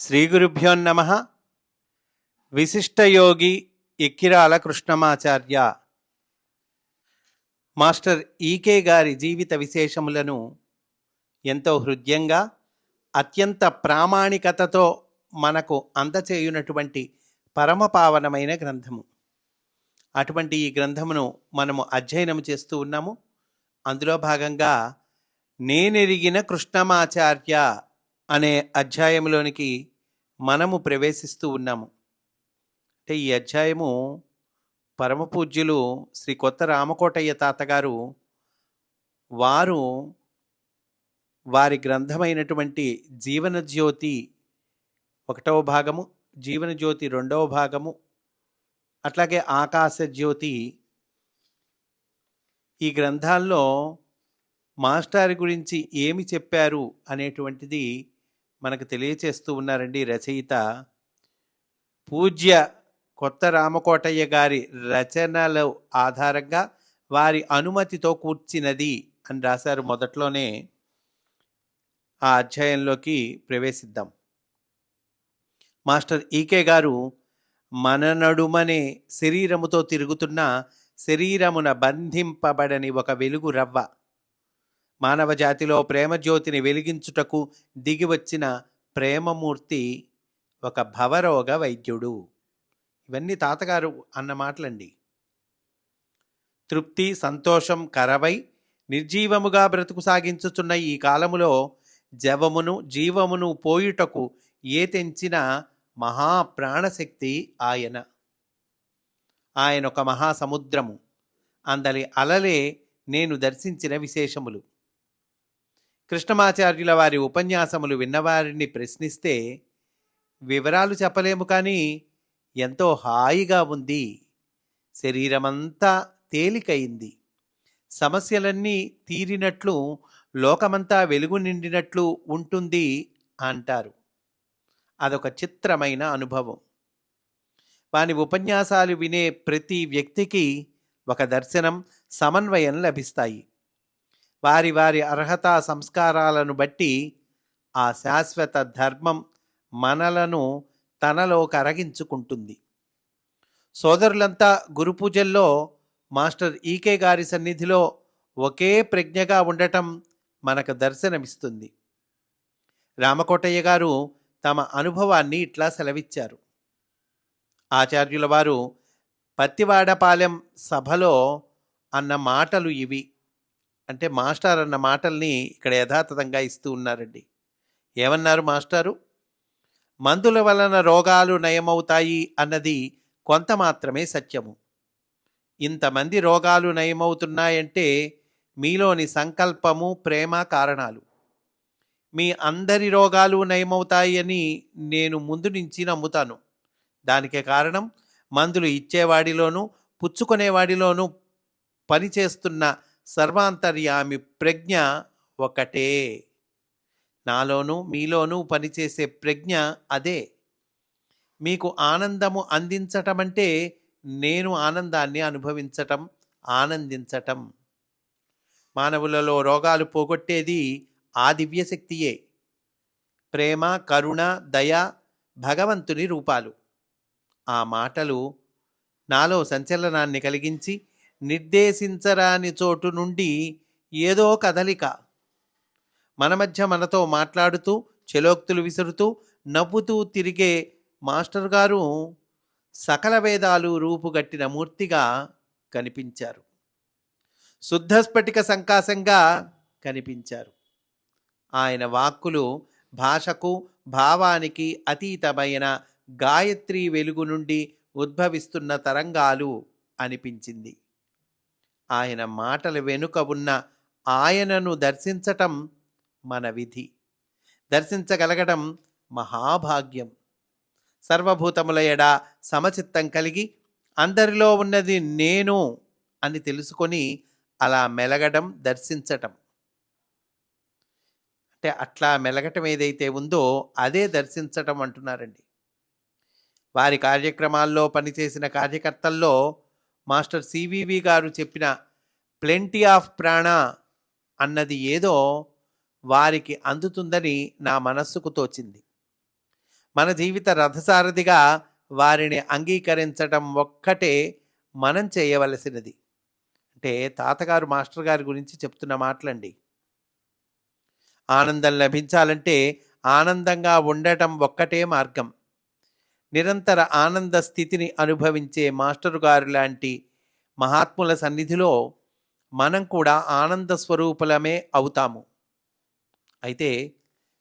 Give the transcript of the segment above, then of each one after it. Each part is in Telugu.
శ్రీ గురుభ్యో నమ. విశిష్టయోగి ఎక్కిరాల కృష్ణమాచార్య మాస్టర్ ఈకే గారి జీవిత విశేషములను ఎంతో హృదయంగా అత్యంత ప్రామాణికతతో మనకు అందచేయునటువంటి పరమపావనమైన గ్రంథము. అటువంటి ఈ గ్రంథమును మనము అధ్యయనం చేస్తూ ఉన్నాము. అందులో భాగంగా నేనెరిగిన కృష్ణమాచార్య అనే అధ్యాయంలోనికి మనము ప్రవేశిస్తూ ఉన్నాము. అంటే ఈ అధ్యాయము పరమపూజ్యులు శ్రీ కొత్త రామకోటయ్య తాతగారు వారు వారి గ్రంథమైనటువంటి జీవన జ్యోతి ఒకటవ భాగము జీవన జ్యోతి రెండవ భాగము అట్లాగే ఆకాశ జ్యోతి ఈ గ్రంథాల్లో మాస్టారి గురించి ఏమి చెప్పారు అనేటువంటిది మనకు తెలియచేస్తూ ఉన్నారండి రచయిత. పూజ్య కొత్త రామకోటయ్య గారి రచనల ఆధారంగా వారి అనుమతితో కూర్చినది అని రాశారు. మొదట్లోనే ఆ అధ్యాయంలోకి ప్రవేశిద్దాం. మాస్టర్ ఈకే గారు మన నడుమనే శరీరముతో తిరుగుతున్న శరీరమున బంధింపబడని ఒక వెలుగు రవ్వ. మానవ జాతిలో ప్రేమ జ్యోతిని వెలిగించుటకు దిగివచ్చిన ప్రేమమూర్తి ఒక భవరోగ వైద్యుడు. ఇవన్నీ తాతగారు అన్న మాటలండి. తృప్తి సంతోషం కరవై నిర్జీవముగా బ్రతుకు సాగించుచున్న ఈ కాలములో జవమును జీవమును పోయుటకు ఏ తెంచిన మహాప్రాణశక్తి ఆయన. ఆయన ఒక మహాసముద్రము. అందలి అలలే నేను దర్శించిన విశేషములు. కృష్ణమాచార్యుల వారి ఉపన్యాసములు విన్నవారిని ప్రశ్నిస్తే వివరాలు చెప్పలేము కానీ ఎంతో హాయిగా ఉంది. శరీరమంతా తేలికయింది. సమస్యలన్నీ తీరినట్లు లోకమంతా వెలుగు నిండినట్లు ఉంటుంది అంటారు. అదొక చిత్రమైన అనుభవం. వాని ఉపన్యాసాలు వినే ప్రతి వ్యక్తికి ఒక దర్శనం సమన్వయం లభిస్తాయి. వారి వారి అర్హతా సంస్కారాలను బట్టి ఆ శాశ్వత ధర్మం మనలను తనలో కరగించుకుంటుంది. సోదరులంతా గురు పూజల్లో మాస్టర్ ఈకే గారి సన్నిధిలో ఒకే ప్రజ్ఞగా ఉండటం మనకు దర్శనమిస్తుంది. రామకోటయ్య గారు తమ అనుభవాన్ని ఇట్లా సెలవిచ్చారు. ఆచార్యుల వారు పత్తివాడపాలెం సభలో అన్న మాటలు ఇవి. అంటే మాస్టర్ అన్న మాటల్ని ఇక్కడ యథాతథంగా ఇస్తూ ఉన్నారండి. ఏమన్నారు మాస్టారు? మందుల వలన రోగాలు నయమవుతాయి అన్నది కొంత మాత్రమే సత్యము. ఇంతమంది రోగాలు నయమవుతున్నాయంటే మీలోని సంకల్పము ప్రేమ కారణాలు. మీ అందరి రోగాలు నయమవుతాయని నేను ముందు నుంచి నమ్ముతాను. దానికి కారణం మందులు ఇచ్చేవాడిలోనూ పుచ్చుకునేవాడిలోనూ పనిచేస్తున్న సర్వాంతర్యామి ప్రజ్ఞ ఒకటే. నాలోనూ మీలోనూ పనిచేసే ప్రజ్ఞ అదే. మీకు ఆనందము అందించటం అంటే నేను ఆనందాన్ని అనుభవించటం ఆనందించటం. మానవులలో రోగాలు పోగొట్టేది ఆ దివ్యశక్తియే. ప్రేమ కరుణ దయ భగవంతుని రూపాలు. ఆ మాటలు నాలో సంచలనాన్ని కలిగించి నిర్దేశించరాని చోటు నుండి ఏదో కదలిక. మన మధ్య మనతో మాట్లాడుతూ చెలోక్తులు విసురుతూ నవ్వుతూ తిరిగే మాస్టర్ గారు సకల వేదాలు రూపుగట్టిన మూర్తిగా కనిపించారు. శుద్ధ స్ఫటిక సంకాశంగా కనిపించారు. ఆయన వాక్కులు భాషకు భావానికి అతీతమైన గాయత్రి వెలుగు నుండి ఉద్భవిస్తున్న తరంగాలు అనిపించింది. ఆయన మాటల వెనుక ఉన్న ఆయనను దర్శించటం మన విధి. దర్శించగలగడం మహాభాగ్యం. సర్వభూతముల ఎడ సమచిత్తం కలిగి అందరిలో ఉన్నది నేను అని తెలుసుకొని అలా మెలగడం దర్శించటం. అంటే అట్లా మెలగటం ఏదైతే ఉందో అదే దర్శించటం అంటున్నారండి. వారి కార్యక్రమాల్లో పనిచేసిన కార్యకర్తల్లో మాస్టర్ సివివి గారు చెప్పిన ప్లెంటీ ఆఫ్ ప్రాణ అన్నది ఏదో వారికి అందుతుందని నా మనస్సుకు తోచింది. మన జీవిత రథసారథిగా వారిని అంగీకరించటం ఒక్కటే మనం చేయవలసినది. అంటే తాతగారు మాస్టర్ గారి గురించి చెప్తున్న మాటలండి. ఆనందం లభించాలంటే ఆనందంగా ఉండటం ఒక్కటే మార్గం. నిరంతర ఆనంద స్థితిని అనుభవించే మాస్టరు గారు లాంటి మహాత్ముల సన్నిధిలో మనం కూడా ఆనంద స్వరూపులమే అవుతాము. అయితే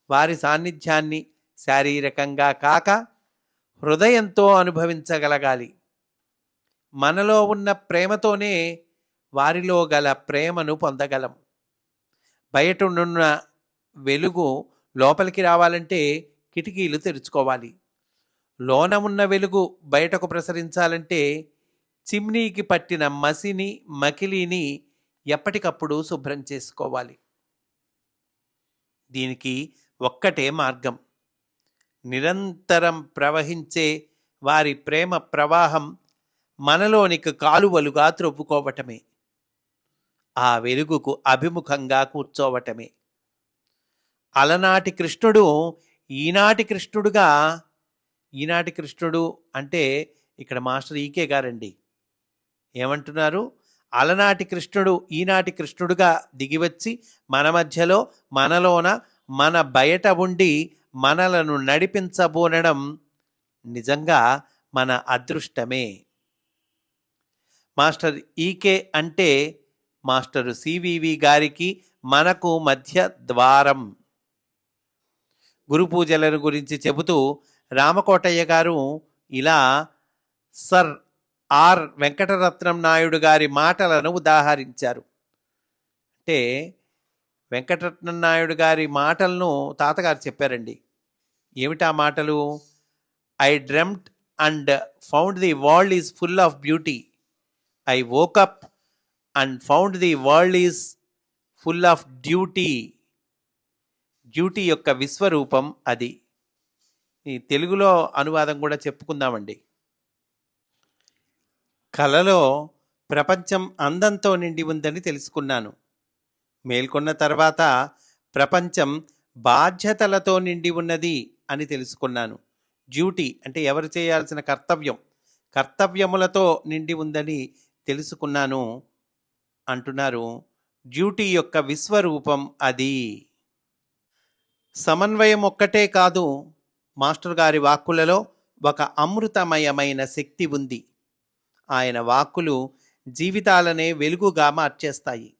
వారి సాన్నిధ్యాన్ని శారీరకంగా కాక హృదయంతో అనుభవించగలగాలి. మనలో ఉన్న ప్రేమతోనే వారిలో గల ప్రేమను పొందగలం. బయట వెలుగు లోపలికి రావాలంటే కిటికీలు తెరుచుకోవాలి. లోన ఉన్న వెలుగు బయటకు ప్రసరించాలంటే చిమ్నీకి పట్టిన మసిని మకిలిని ఎప్పటికప్పుడు శుభ్రం చేసుకోవాలి. దీనికి ఒక్కటే మార్గం. నిరంతరం ప్రవహించే వారి ప్రేమ ప్రవాహం మనలోనికి కాలువలుగా త్రొప్పుకోవటమే ఆ వెలుగుకు అభిముఖంగా కూర్చోవటమే. అలనాటి కృష్ణుడు ఈనాటి కృష్ణుడుగా ఈనాటి కృష్ణుడు అంటే ఇక్కడ మాస్టర్ ఈకే గారండి. ఏమంటున్నారు? అలనాటి కృష్ణుడు ఈనాటి కృష్ణుడుగా దిగివచ్చి మన మధ్యలో మనలోన మన బయట ఉండి మనలను నడిపించబోనడం నిజంగా మన అదృష్టమే. మాస్టర్ ఈకే అంటే మాస్టర్ సివివి గారికి మనకు మధ్య ద్వారం. గురు పూజలను గురించి చెబుతూ రామకోటయ్య గారు ఇలా సర్ ఆర్ వెంకటరత్నం నాయుడు గారి మాటలను ఉదాహరించారు. అంటే వెంకటరత్నం నాయుడు గారి మాటలను తాతగారు చెప్పారండి. ఏమిటా మాటలు? I dreamt and found the world is full of beauty. I woke up and found the world is full of duty. Duty యొక్క విశ్వరూపం అది. ఈ తెలుగులో అనువాదం కూడా చెప్పుకుందామండి. కలలో ప్రపంచం అందంతో నిండి ఉందని తెలుసుకున్నాను. మేల్కొన్న తర్వాత ప్రపంచం బాధ్యతలతో నిండి ఉన్నది అని తెలుసుకున్నాను. డ్యూటీ అంటే ఎవరు చేయాల్సిన కర్తవ్యం కర్తవ్యములతో నిండి ఉందని తెలుసుకున్నాను అంటున్నారు. డ్యూటీ యొక్క విశ్వరూపం అది. సమన్వయం ఒక్కటే కాదు మాస్టర్ గారి వాక్కులలో ఒక అమృతమయమైన శక్తి ఉంది. ఆయన వాక్కులు జీవితాలనే వెలుగుగా మార్చేస్తాయి.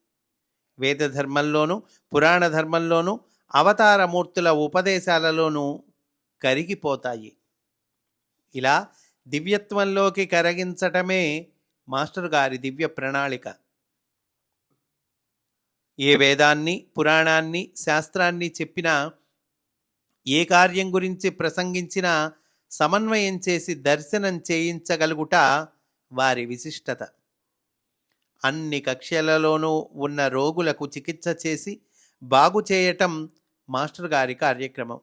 వేద ధర్మంలోనూ పురాణ ధర్మంలోనూ అవతారమూర్తుల ఉపదేశాలలోనూ కరిగిపోతాయి. ఇలా దివ్యత్వంలోకి కరగించటమే మాస్టర్ గారి దివ్య ప్రణాళిక. ఏ వేదాన్ని పురాణాన్ని శాస్త్రాన్ని చెప్పినా ఏ కార్యం గురించి ప్రసంగించినా సమన్వయం చేసి దర్శనం చేయించగలుగుట వారి విశిష్టత. అన్ని కక్షలలోనూ ఉన్న రోగులకు చికిత్స చేసి బాగు చేయటం మాస్టర్ గారి కార్యక్రమం.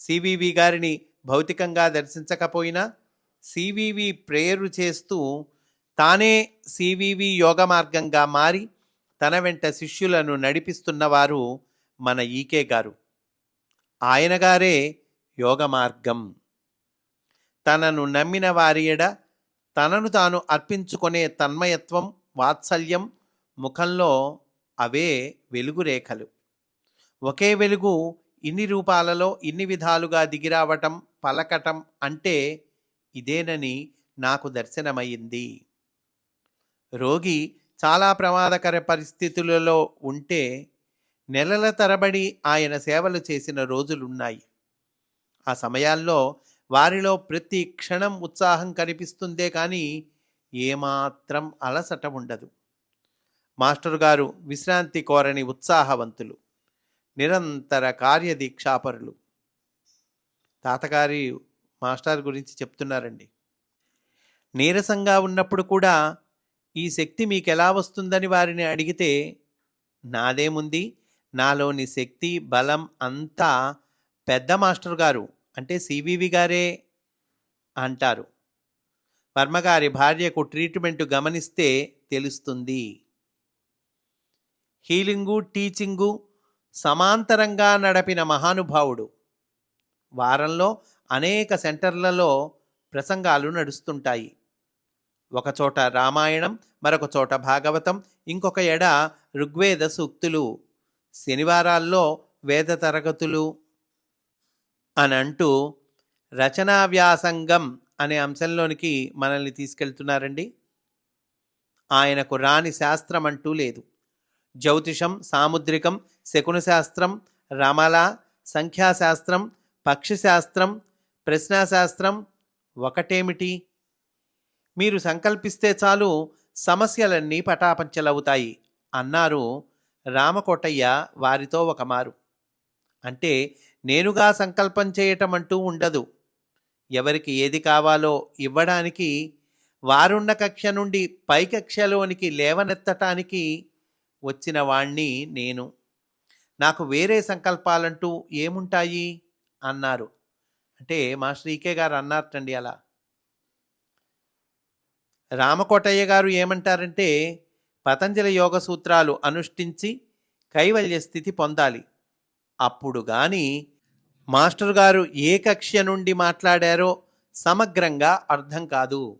సివివి గారిని భౌతికంగా దర్శించకపోయినా సివివి ప్రేయరు చేస్తూ తానే సివివి యోగ మార్గంగా మారి తన వెంట శిష్యులను నడిపిస్తున్నవారు మన ఈకే గారు. ఆయనగారే యోగ మార్గం తనను నమ్మిన వారియడ తనను తాను అర్పించుకునే తన్మయత్వం వాత్సల్యం ముఖంలో అవే వెలుగు రేఖలు ఒకే వెలుగు ఇన్ని రూపాలలో ఇన్ని విధాలుగా దిగిరావటం పలకటం అంటే ఇదేనని నాకు దర్శనమైంది రోగి చాలా ప్రమాదకర పరిస్థితులలో ఉంటే నెలల తరబడి ఆయన సేవలు చేసిన రోజులున్నాయి. ఆ సమయాల్లో వారిలో ప్రతి క్షణం ఉత్సాహం కనిపిస్తుందే కానీ ఏమాత్రం అలసట ఉండదు. మాస్టర్ గారు విశ్రాంతి కోరని ఉత్సాహవంతులు నిరంతర కార్యదీక్షాపరులు. తాతగారి మాస్టర్ గురించి చెప్తున్నారండి. నీరసంగా ఉన్నప్పుడు కూడా ఈ శక్తి మీకెలా వస్తుందని వారిని అడిగితే నాదేముంది? నాలోని శక్తి బలం అంతా పెద్ద మాస్టర్ గారు అంటే సివివి గారే అంటారు. వర్మగారి భార్యకు ట్రీట్మెంట్ గమనిస్తే తెలుస్తుంది. హీలింగు టీచింగు సమాంతరంగా నడపిన మహానుభావుడు. వారంలో అనేక సెంటర్లలో ప్రసంగాలు నడుస్తుంటాయి. ఒకచోట రామాయణం మరొక చోట భాగవతం ఇంకొక ఎడ ఋగ్వేద సూక్తులు శనివారాల్లో వేద తరగతులు అని అంటూ రచనా వ్యాసంగం అనే అంశంలోనికి మనల్ని తీసుకెళ్తున్నారండి. ఆయనకు రాని శాస్త్రం అంటూ లేదు. జ్యోతిషం సాముద్రికం శకున శాస్త్రం రమల సంఖ్యాశాస్త్రం పక్షిశాస్త్రం ప్రశ్నాశాస్త్రం ఒకటేమిటి? మీరు సంకల్పిస్తే చాలు సమస్యలన్నీ పటాపంచలవుతాయి అన్నారు రామకోటయ్య వారితో ఒక మారు. అంటే నేనుగా సంకల్పం చేయటం అంటూ ఉండదు. ఎవరికి ఏది కావాలో ఇవ్వడానికి వారున్న కక్ష నుండి పై కక్షలోనికి లేవనెత్తటానికి వచ్చిన వాణ్ణి నేను. నాకు వేరే సంకల్పాలంటూ ఏముంటాయి? అన్నారు. అంటే మా శ్రీకే గారు అన్నారటండి అలా. రామకోటయ్య గారు ఏమంటారంటే పతంజలి యోగ సూత్రాలు అనుష్ఠించి కైవల్య స్థితి పొందాలి. అప్పుడు గాని మాస్టర్ గారు ఏ కక్ష నుండి మాట్లాడారో సమగ్రంగా అర్థం కాదు.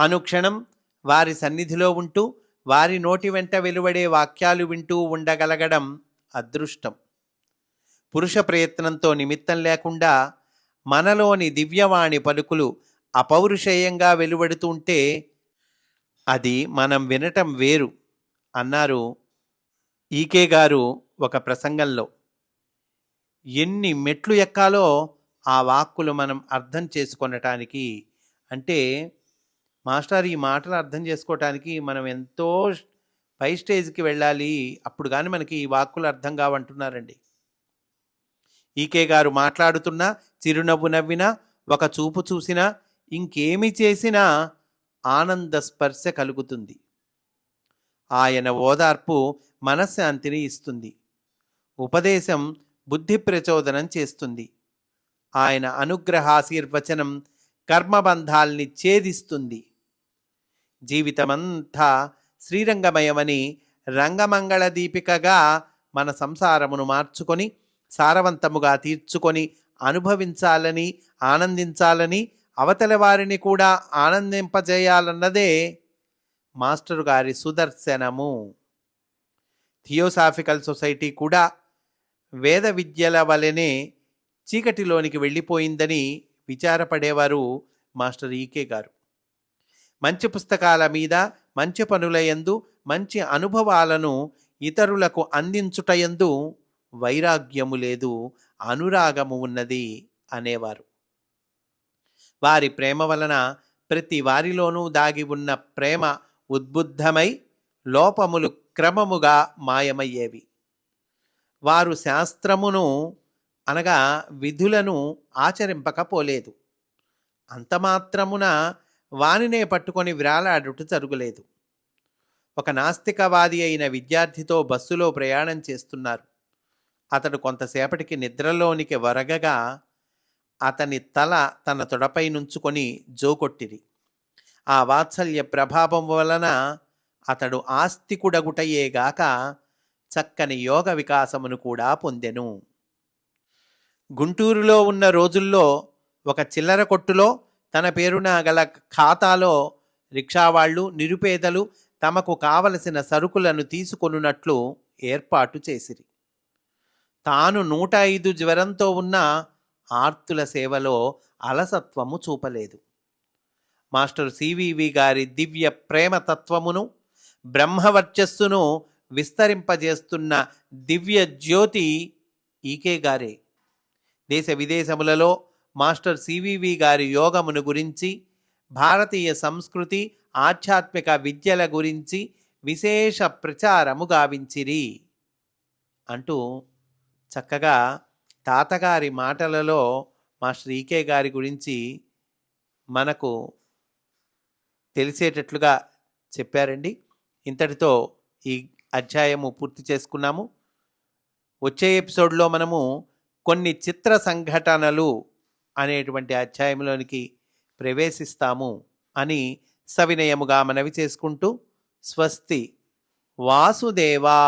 అనుక్షణం వారి సన్నిధిలో ఉంటూ వారి నోటి వెంట వెలువడే వాక్యాలు వింటూ ఉండగలగడం అదృష్టం. పురుష ప్రయత్నంతో నిమిత్తం లేకుండా మనలోని దివ్యవాణి పలుకులు అపౌరుషేయంగా వెలువడుతుంటే అది మనం వినటం వేరు అన్నారు ఈకే గారు ఒక ప్రసంగంలో. ఎన్ని మెట్లు ఎక్కాలో ఆ వాక్కులు మనం అర్థం చేసుకొనటానికి అంటే మాస్టర్ ఈ మాటలు అర్థం చేసుకోవటానికి మనం ఎంతో పై స్టేజ్కి వెళ్ళాలి అప్పుడు కానీ మనకి ఈ వాక్కులు అర్థం కావంటున్నారండి. ఈకే గారు మాట్లాడుతున్నా చిరునవ్వు నవ్వినా ఒక చూపు చూసినా ఇంకేమి చేసినా ఆనంద స్పర్శ కలుగుతుంది. ఆయన ఓదార్పు మనశ్శాంతిని ఇస్తుంది. ఉపదేశం బుద్ధి ప్రచోదనం చేస్తుంది. ఆయన అనుగ్రహాశీర్వచనం కర్మబంధాల్ని ఛేదిస్తుంది. జీవితమంతా శ్రీరంగమయమని రంగమంగళ దీపికగా మన సంసారమును మార్చుకొని సారవంతముగా తీర్చుకొని అనుభవించాలని ఆనందించాలని అవతల వారిని కూడా ఆనందింపజేయాలన్నదే మాస్టర్ గారి సుదర్శనము. థియోసాఫికల్ సొసైటీ కూడా వేద విద్యల వలెనే చీకటిలోనికి వెళ్ళిపోయిందని విచారపడేవారు మాస్టర్ ఈకే గారు. మంచి పుస్తకాల మీద మంచి పనులయందు మంచి అనుభవాలను ఇతరులకు అందించుటయందు వైరాగ్యము లేదు అనురాగము ఉన్నది అనేవారు. వారి ప్రేమ వలన ప్రతి వారిలోనూ దాగి ఉన్న ప్రేమ ఉద్బుద్ధమై లోపములు క్రమముగా మాయమయ్యేవి. వారు శాస్త్రమును అనగా విధులను ఆచరింపకపోలేదు. అంతమాత్రమున వానినే పట్టుకొని విరాలాడుట జరుగులేదు. ఒక నాస్తికవాది అయిన విద్యార్థితో బస్సులో ప్రయాణం చేస్తున్నారు. అతడు కొంతసేపటికి నిద్రలోనికి వరగగా అతని తల తన తొడపై నుంచుకొని జోకొట్టిరి. ఆ వాత్సల్య ప్రభావం వలన అతడు ఆస్తికుడగుటయేగాక చక్కని యోగ వికాసమును కూడా పొందెను. గుంటూరులో ఉన్న రోజుల్లో ఒక చిల్లర కొట్టులో తన పేరున గల ఖాతాలో రిక్షావాళ్ళు నిరుపేదలు తమకు కావలసిన సరుకులను తీసుకొనున్నట్లు ఏర్పాటు చేసిరి. తాను నూట ఐదు జ్వరంతో ఉన్న ఆర్తుల సేవలో అలసత్వము చూపలేదు. మాస్టర్ సివివి గారి దివ్య ప్రేమ తత్వమును బ్రహ్మవర్చస్సును విస్తరింపజేస్తున్న దివ్య జ్యోతి ఈకే గారే. దేశ విదేశములలో మాస్టర్ సివివి గారి యోగమును గురించి భారతీయ సంస్కృతి ఆధ్యాత్మిక విద్యల గురించి విశేష ప్రచారము గావించిరి అంటూ చక్కగా తాతగారి మాటలలో మా శ్రీకే గారి గురించి మనకు తెలిసేటట్లుగా చెప్పారండి. ఇంతటితో ఈ అధ్యాయము పూర్తి చేసుకున్నాము. వచ్చే ఎపిసోడ్లో మనము కొన్ని చిత్ర సంఘటనలు అనేటువంటి అధ్యాయంలోనికి ప్రవేశిస్తాము అని సవినయముగా మనవి చేసుకుంటూ స్వస్తి వాసుదేవా!